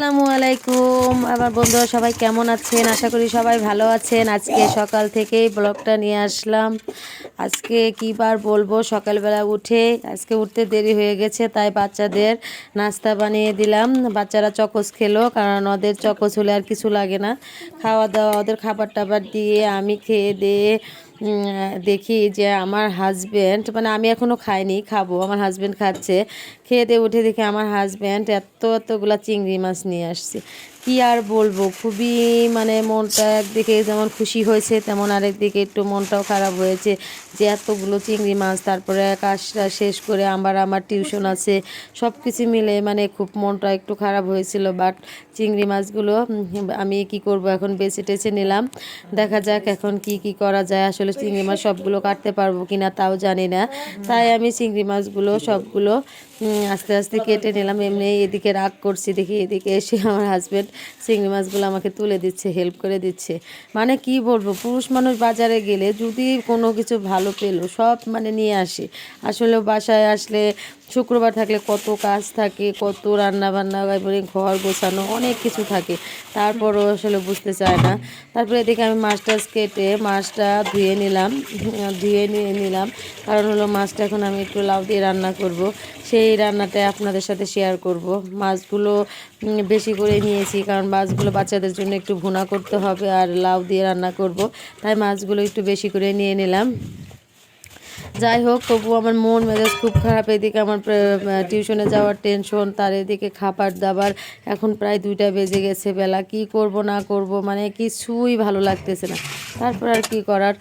আসসালামু আলাইকুম। আমার বন্ধুরা সবাই কেমন আছেন? আশা করি সবাই ভালো আছেন। আজকে সকাল থেকেই ব্লগটা নিয়ে আসলাম। আজকে কী বার বলব? সকালবেলা উঠে আজকে উঠতে দেরি হয়ে গেছে, তাই বাচ্চাদের নাস্তা বানিয়ে দিলাম। বাচ্চারা চকস খেলো, কারণ ওদের চকস হলে আর কিছু লাগে না। খাওয়া দাওয়া, ওদের খাবার টাবার দিয়ে আমি খেয়ে দিয়ে দেখি যে আমার হাজব্যান্ড মানে আমি এখনও খাইনি, খাব। আমার হাজব্যান্ড খাচ্ছে। খেয়ে দিয়ে উঠে দেখি আমার হাজব্যান্ড এত, এতগুলা চিংড়ি মাছ নিয়ে আসছে। কি আর বলব? খুবই মানে মনটা একদিকে যেমন খুশি হয়েছে, তেমন আরেকদিকে একটু মনটাও খারাপ হয়েছে যে এতগুলো চিংড়ি মাছ, তারপরে কাজটা শেষ করে আমার আমার টিউশন আছে সব কিছু মিলে মানে খুব মনটা একটু খারাপ হয়েছিল। বাট চিংড়ি মাছগুলো আমি কি করব? এখন বেছে টেছে নিলাম। দেখা যাক এখন কি কি করা যায়। আসলে চিংড়ি মাছ সবগুলো কাটতে পারব কিনা তাও জানি না। তাই আমি চিংড়ি মাছগুলো সবগুলো আস্তে আস্তে কেটে নিলাম, এমনি এদিকে রাগ করছি, দেখি এদিকে এসে আমার হাজব্যান্ড চিংড়ি মাছগুলো আমাকে তুলে দিচ্ছে হেল্প করে দিচ্ছে। মানে কি বলব, পুরুষ মানুষ বাজারে গেলে যদি কোনো কিছু ভালো পেল, সব মানে নিয়ে আসে। আসলে বাসায় আসলে শুক্রবার থাকলে কত কাজ থাকে, কত রান্না বান্না এবারে ঘর গোছানো, অনেক কিছু থাকে। তারপরও আসলে বুঝতে চায় না। তারপরে এদিকে আমি মাছটা কেটে, মাছটা ধুয়ে নিলাম, ধুয়ে নিয়ে নিলাম। কারণ হলো মাছটা এখন আমি একটু লাউ দিয়ে রান্না করব। সেই রান্নাটা আপনাদের সাথে শেয়ার করব। মাছগুলো বেশি করে নিয়েছি কারণ মাছগুলো বাচ্চাদের জন্য একটু ভুনা করতে হবে আর লাউ দিয়ে রান্না করব। তাই মাছগুলো একটু বেশি করে নিয়ে নিলাম। যাই হোক, তবু আমার মন মেজাজ খুব খারাপ। এদিকে আমার টিউশনে যাওয়ার টেনশন তার এদিকে খাবার দাবার এখন প্রায় দুইটা বেজে গেছে। বেলা কি করব, না করব মানে কিছুই ভালো লাগতেছে না। তারপর আর কি করার,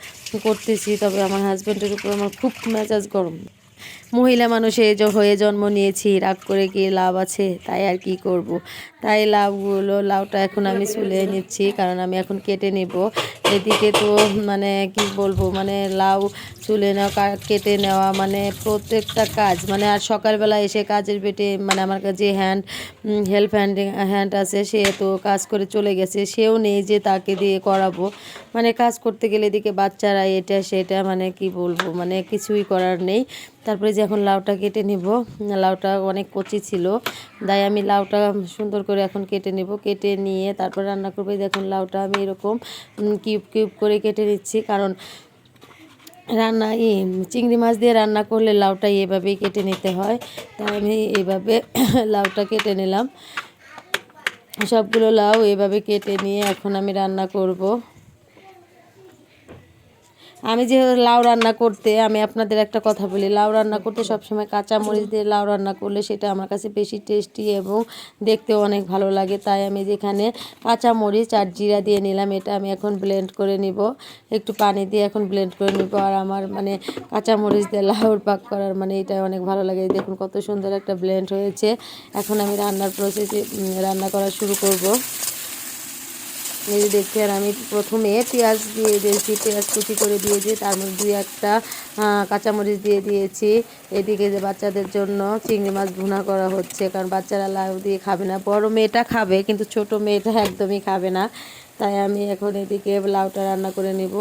করতেছি। তবে আমার হাজব্যান্ডের উপর আমার খুব মেজাজ গরম। মহিলা মানুষে হয়ে জন্ম নিয়েছি, রাগ করে কি লাভ আছে? তাই আর কি করব। তাই লাভগুলো লাউটা এখন আমি চুলে নিচ্ছি, কারণ আমি এখন কেটে নিব। এদিকে তো মানে কি বলব মানে লাউ চুলে নেওয়া কেটে নেওয়া মানে প্রত্যেকটা কাজ মানে আর সকালবেলা এসে কাজের পেটে মানে আমার কাছে হ্যান্ড হেল্প হ্যান্ডিং হ্যান্ড আছে, সে তো কাজ করে চলে গেছে, সেও নেই যে তাকে দিয়ে করাবো। মানে কাজ করতে গেলে এদিকে বাচ্চারা এটা, সেটা মানে কি বলব মানে কিছুই করার নেই। তারপরে যে এখন লাউটা কেটে নিব। লাউটা অনেক কচি ছিল, তাই আমি লাউটা সুন্দর করে এখন কেটে নেব। কেটে নিয়ে তারপর রান্না করব। দেখুন লাউটা আমি এরকম কিউব কিউব করে কেটে নিচ্ছি। কারণ রান্না, ই, চিংড়ি মাছ দিয়ে রান্না করলে লাউটা এভাবেই কেটে নিতে হয়। তাই আমি এইভাবে লাউটা কেটে নিলাম। সবগুলো লাউ এভাবে কেটে নিয়ে এখন আমি রান্না করব। আমি যে লাউ রান্না করতে, আমি আপনাদের একটা কথা বলি, লাউ রান্না করতে সবসময় কাঁচা মরিচ দিয়ে লাউ রান্না করলে সেটা আমার কাছে বেশি টেস্টি এবং দেখতেও অনেক ভালো লাগে। তাই আমি যেখানে কাঁচা মরিচ আর জিরা দিয়ে নিলাম, এটা আমি এখন ব্লেন্ড করে নিব। একটু পানি দিয়ে এখন ব্লেন্ড করে নিব আর আমার মানে কাঁচা মরিচ দিয়ে লাউর পাক করার মানে এটা অনেক ভালো লাগে। দেখুন কত সুন্দর একটা ব্লেন্ড হয়েছে। এখন আমি রান্নার প্রসেসে রান্না করা শুরু করব। এই যে দেখছি আর আমি প্রথমে পেঁয়াজ দিয়ে দিয়েছি, পেঁয়াজ কুচি করে দিয়েছি, তার মধ্যে দুই একটা কাঁচামরিচ দিয়ে দিয়েছি। এদিকে যে বাচ্চাদের জন্য চিংড়ি মাছ ভুনা করা হচ্ছে, কারণ বাচ্চারা লাউ দিয়ে খাবে না। বড় মেয়েটা খাবে, কিন্তু ছোট মেয়েটা একদমই খাবে না। তাই আমি এখন এদিকে লাউটা রান্না করে নিব।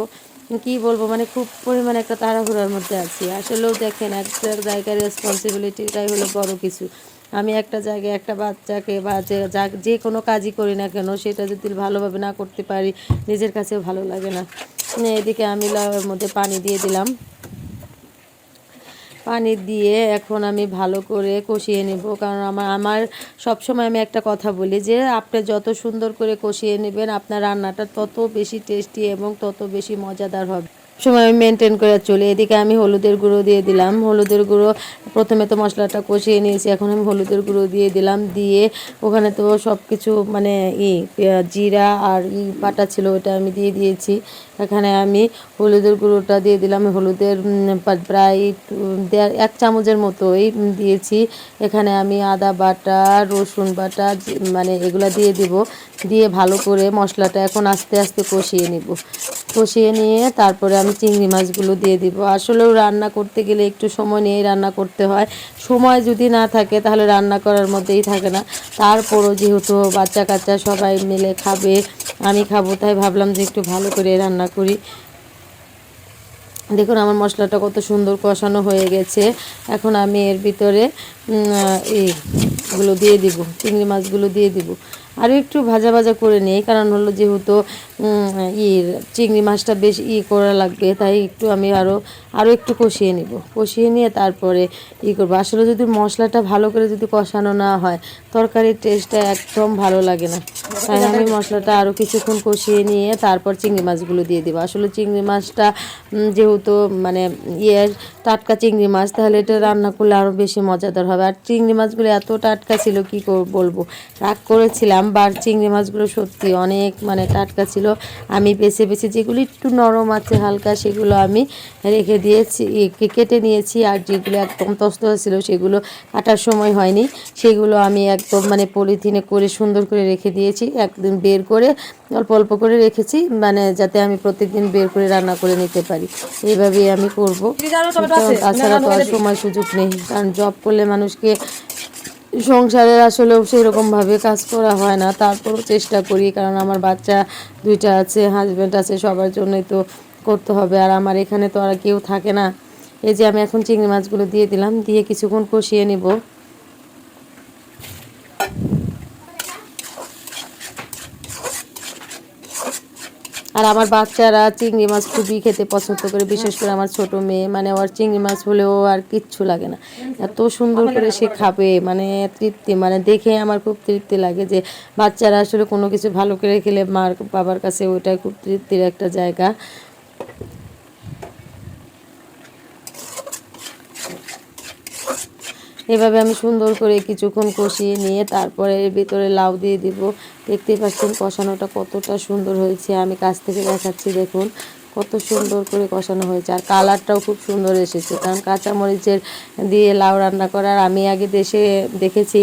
কি বলব মানে খুব পরিমাণে একটা তাড়াহুড়ার মধ্যে আছি। আসলেও দেখেন, একটা জায়গার রেসপন্সিবিলিটিটাই হলো বড় কিছু। আমি একটা জায়গায় একটা বাচ্চাকে বা যে যা- কোনো কাজই করি না কেন, সেটা যদি ভালোভাবে না করতে পারি, নিজের কাছেও ভালো লাগে না। এদিকে আমি লাউয়ের মধ্যে পানি দিয়ে দিলাম। পানি দিয়ে এখন আমি ভালো করে কষিয়ে নেব, কারণ আমার আমার সবসময় আমি একটা কথা বলি যে, আপনি যত সুন্দর করে কষিয়ে নেবেন, আপনার রান্নাটা তত বেশি টেস্টি এবং তত বেশি মজাদার হবে। সময় মেনটেন করে চলি। এদিকে আমি হলুদের গুঁড়ো দিয়ে দিলাম। হলুদের গুঁড়ো, প্রথমে তো মশলাটা কষিয়ে নিয়েছি, এখন আমি হলুদের গুঁড়ো দিয়ে দিলাম। দিয়ে ওখানে তো সব কিছু মানে ই জিরা আর ই বাটা ছিল, ওটা আমি দিয়ে দিয়েছি। এখানে আমি হলুদের গুঁড়োটা দিয়ে দিলাম। হলুদের প্রায় এক চামচের মতোই দিয়েছি। এখানে আমি আদা বাটা, রসুন বাটা মানে এগুলা দিয়ে দিব। দিয়ে ভালো করে মশলাটা এখন আস্তে আস্তে কষিয়ে নিব। কষিয়ে নিয়ে তারপরে আমি চিংড়ি মাছগুলো দিয়ে দিব। আসলেও রান্না করতে গেলে একটু সময় নিয়েই রান্না করতে হয়। সময় যদি না থাকে তাহলে রান্না করার মধ্যেই থাকে না। তারপরও যেহেতু বাচ্চা কাচ্চা সবাই মিলে খাবে, আমি খাব, তাই ভাবলাম যে একটু ভালো করে রান্না করি। দেখুন আমার মশলাটা কত সুন্দর কষানো হয়ে গেছে। এখন আমি এর ভিতরে এইগুলো দিয়ে দিব, চিংড়ি মাছগুলো দিয়ে দিব। আরও একটু ভাজা ভাজা করে নিই, কারণ হলো যেহেতু ই, চিংড়ি মাছটা বেশ ই করা লাগবে, তাই একটু আমি আরও আরও একটু কষিয়ে নিব। কষিয়ে নিয়ে তারপরে ই করব। আসলে যদি মশলাটা ভালো করে যদি কষানো না হয়, তরকারির টেস্টটা একদম ভালো লাগে না। তাই আমি মশলাটা আরও কিছুক্ষণ কষিয়ে নিয়ে তারপর চিংড়ি মাছগুলো দিয়ে দেবো। আসলে চিংড়ি মাছটা যেহেতু মানে ইয়ের টাটকা চিংড়ি মাছ, তাহলে এটা রান্না করলে আরও বেশি মজাদার হবে। আর চিংড়ি মাছগুলো এত টাটকা ছিল, কি বলব? রাগ করেছিলাম বা চিংড়ি মাছগুলো সত্যি অনেক মানে টাটকা ছিল। আমি বেছে বেছে যেগুলো একটু নরম আছে হালকা সেগুলো আমি রেখে দিয়েছি কেটে নিয়েছি। আর যেগুলো একদম তস্ত ছিল সেগুলো কাটার সময় হয়নি। সেগুলো আমি একদম মানে পলিথিনে করে সুন্দর করে রেখে দিয়েছি। একদিন বের করে অল্প অল্প করে রেখেছি মানে যাতে আমি প্রত্যেকদিন বের করে রান্না করে নিতে পারি। এইভাবেই আমি করব। তাছাড়া তো আর সময় সুযোগ নেই কারণ জব করলে মানুষকে সংসারের আসলেও সেরকমভাবে কাজ করা হয় না। তারপরও চেষ্টা করি, কারণ আমার বাচ্চা দুইটা আছে হাজব্যান্ড আছে, সবার জন্যই তো করতে হবে। আর আমার এখানে তো আর কেউ থাকে না। এই যে আমি এখন চিংড়ি মাছগুলো দিয়ে দিলাম, দিয়ে কিছুক্ষণ কষিয়ে নিব। আর আমার বাচ্চারা চিংড়ি মাছ খুবই খেতে পছন্দ করে, বিশেষ করে আমার ছোট মেয়ে। মানে ওর চিংড়ি মাছ হলেও আর কিচ্ছু লাগে না। এত সুন্দর করে সে খাবে মানে তৃপ্তি মানে দেখে আমার খুব তৃপ্তি লাগে যে বাচ্চারা আসলে কোনো কিছু ভালো করে খেলে মার বাবার কাছে ওইটাই খুব তৃপ্তির একটা জায়গা। এভাবে আমি সুন্দর করে কিছুক্ষণ কষিয়ে নিয়ে তারপরে এর ভিতরে লাউ দিয়ে দিব। দেখতে পাচ্ছেন কষানোটা কতটা সুন্দর হয়েছে। আমি কাছ থেকে দেখাচ্ছি, দেখুন। কত সুন্দর করে কষানো হয়েছে। আর কালারটাও খুব সুন্দর এসেছে। কারণ কাঁচামরিচের দিয়ে লাউ রান্না করার আমি আগে দেশে দেখেছি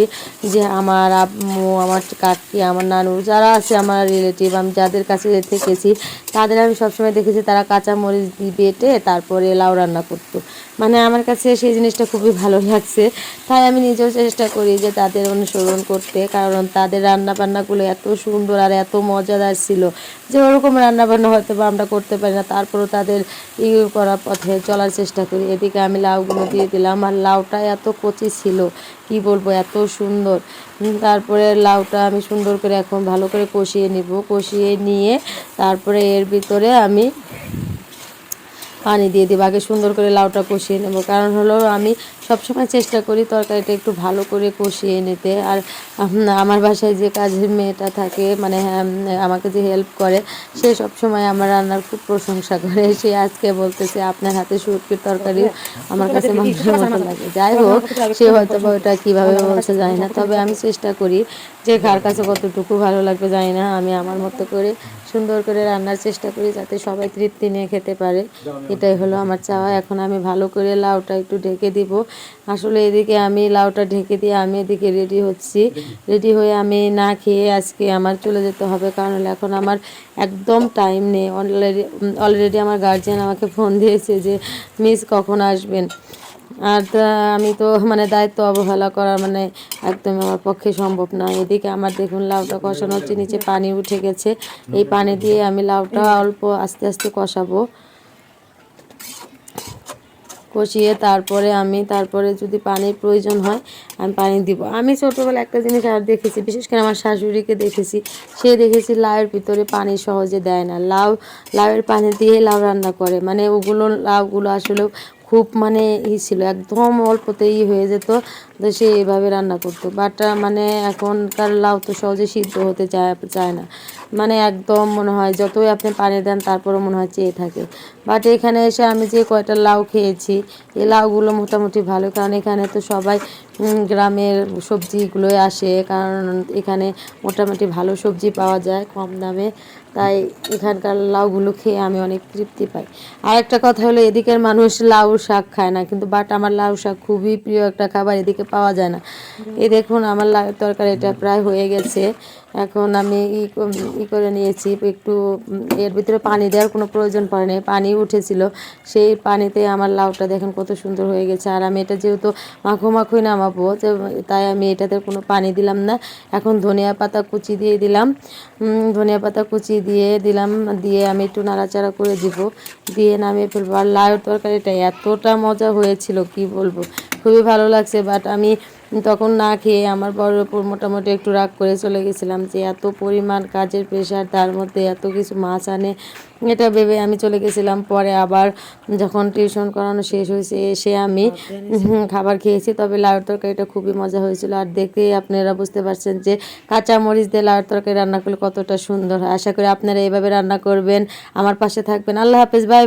যে আমার আম্মু, আমার কাকি, আমার নানু যারা আছে আমার রিলেটিভ আমি যাদের কাছে থেকেছি, তাদের আমি সবসময় দেখেছি তারা কাঁচামরিচ দিয়ে বেটে তারপরে লাউ রান্না করতো। মানে আমার কাছে সেই জিনিসটা খুবই ভালো লাগছে। তাই আমি নিজেও চেষ্টা করি যে তাদের অনুসরণ করতে। কারণ তাদের রান্না বান্নাগুলো এত সুন্দর আর এত মজাদার ছিল যে ওরকম রান্না বান্না হয়তো বা আমরা করতে পারি না। তারপরেও তাদের ই করার পথে চলার চেষ্টা করি। এদিকে আমি লাউগুলো দিয়ে দিলাম আর লাউটা এত কচি ছিল, কি বলব, এত সুন্দর। তারপরে লাউটা আমি সুন্দর করে এখন ভালো করে কষিয়ে নিব। কষিয়ে নিয়ে তারপরে এর ভিতরে আমি পানি দিয়ে দেবো। আগে সুন্দর করে লাউটা কষিয়ে নেব। কারণ হলো আমি সবসময় চেষ্টা করি তরকারিটা একটু ভালো করে কষিয়ে নিতে। আর আমার বাসায় যে কাজের মেয়েটা থাকে মানে উম, আমাকে যে হেল্প করে সে সবসময় আমার রান্নার খুব প্রশংসা করে। সে আজকে বলতেছে আপনার হাতে শুটকির তরকারি আমার কাছে মাংসের মতো লাগে। যাই হোক সে হয়তো বা ওটা কীভাবে বলছে জানি না। তবে আমি চেষ্টা করি যে কার কাছে কতটুকু ভালো লাগবে জানি না। আমি আমার মতো করে সুন্দর করে রান্নার চেষ্টা করি যাতে সবাই তৃপ্তি নিয়ে খেতে পারে। এটাই হলো আমার চাওয়া। এখন আমি ভালো করে লাউটা একটু ঢেকে দিব। আসলে এদিকে আমি লাউটা ঢেকে দিয়ে আমি এদিকে রেডি হচ্ছি। রেডি হয়ে আমি না খেয়ে আজকে আমার চলে যেতে হবে কারণ এখন আমার একদম টাইম নেই। অলরেডি অলরেডি আমার গার্জিয়ান আমাকে ফোন দিয়েছে যে মিস কখন আসবেন? আর আমি তো মানে দায়িত্ব অবহেলা করা মানে একদম আমার পক্ষে সম্ভব না। এদিকে আমার দেখুন লাউটা কষানো হচ্ছে, নিচে পানি উঠে গেছে। এই পানি দিয়ে আমি লাউটা অল্প আস্তে আস্তে কষাবো। কষিয়ে তারপরে আমি, তারপরে যদি পানির প্রয়োজন হয়, আমি পানি দিব। আমি ছোটোবেলা একটা জিনিস আর দেখেছি, বিশেষ করে আমার শাশুড়িকে দেখেছি। সে দেখেছি লাউয়ের ভিতরে পানি সহজে দেয় না। লাউ, লাউয়ের পানি দিয়ে লাউ রান্না করে। মানে ওগুলো, লাউগুলো আসলে খুব মানে ই ছিল, একদম অল্পতেই হয়ে যেত তো সে এভাবে রান্না করতো। বাট মানে এখনকার লাউ তো সহজে সিদ্ধ হতে চায় চায় না। মানে একদম মনে হয় যতই আপনি পানি দেন তারপরও মনে হয় চেয়ে থাকে। বাট এখানে এসে আমি যে কয়টা লাউ খেয়েছি এই লাউগুলো মোটামুটি ভালো। কারণ এখানে তো সবাই গ্রামের সবজিগুলোই আসে। কারণ এখানে মোটামুটি ভালো সবজি পাওয়া যায় কম দামে। তাই এখানকার লাউগুলো খেয়ে আমি অনেক তৃপ্তি পাই। আর একটা কথা হলো, এদিকের মানুষ লাউ শাক খায় না, কিন্তু বাট আমার লাউ শাক খুবই প্রিয় একটা খাবার, এদিকে পাওয়া যায় না। এই দেখুন, আমার লাউ তরকারিটা প্রায় হয়ে গেছে। এখন আমি ই করে নিয়েছি, একটু এর ভিতরে পানি দেওয়ার কোনো প্রয়োজন পড়ে নাই, পানি উঠেছিল। সেই পানিতে আমার লাউটা দেখেন কত সুন্দর হয়ে গেছে। আর আমি এটা যেহেতু মাখো মাখোই নামাবো তাই আমি এটাতে কোনো পানি দিলাম না। এখন ধনিয়া পাতা কুচি দিয়ে দিলাম। ধনিয়া পাতা কুচি দিয়ে দিলাম, দিয়ে আমি একটু নাড়াচাড়া করে দিব। দিয়ে নামিয়ে ফেলব। আর লাউ তরকারিটা এতটা মজা হয়েছিল, কি বলব? খুবই ভালো লাগছে বাট আমি তখন না খেয়ে আমার বড়ের উপর মোটামুটি একটু রাগ করে চলে গেছিলাম যে এত পরিমাণ কাজের প্রেশার তার মধ্যে এত কিছু মাছ আনে এটা ভেবে আমি চলে গেছিলাম। পরে আবার যখন টিউশন করানো শেষ হয়েছে এসে আমি খাবার খেয়েছি। তবে লাউর তরকারিটা খুবই মজা হয়েছিল। আর দেখেই আপনারা বুঝতে পারছেন যে কাঁচা মরিচ দিয়ে লাউর তরকারি রান্না করলে কতটা সুন্দর। হয় আশা করি আপনারা এইভাবে রান্না করবেন। আমার পাশে থাকবেন। আল্লাহ হাফেজ। বাই।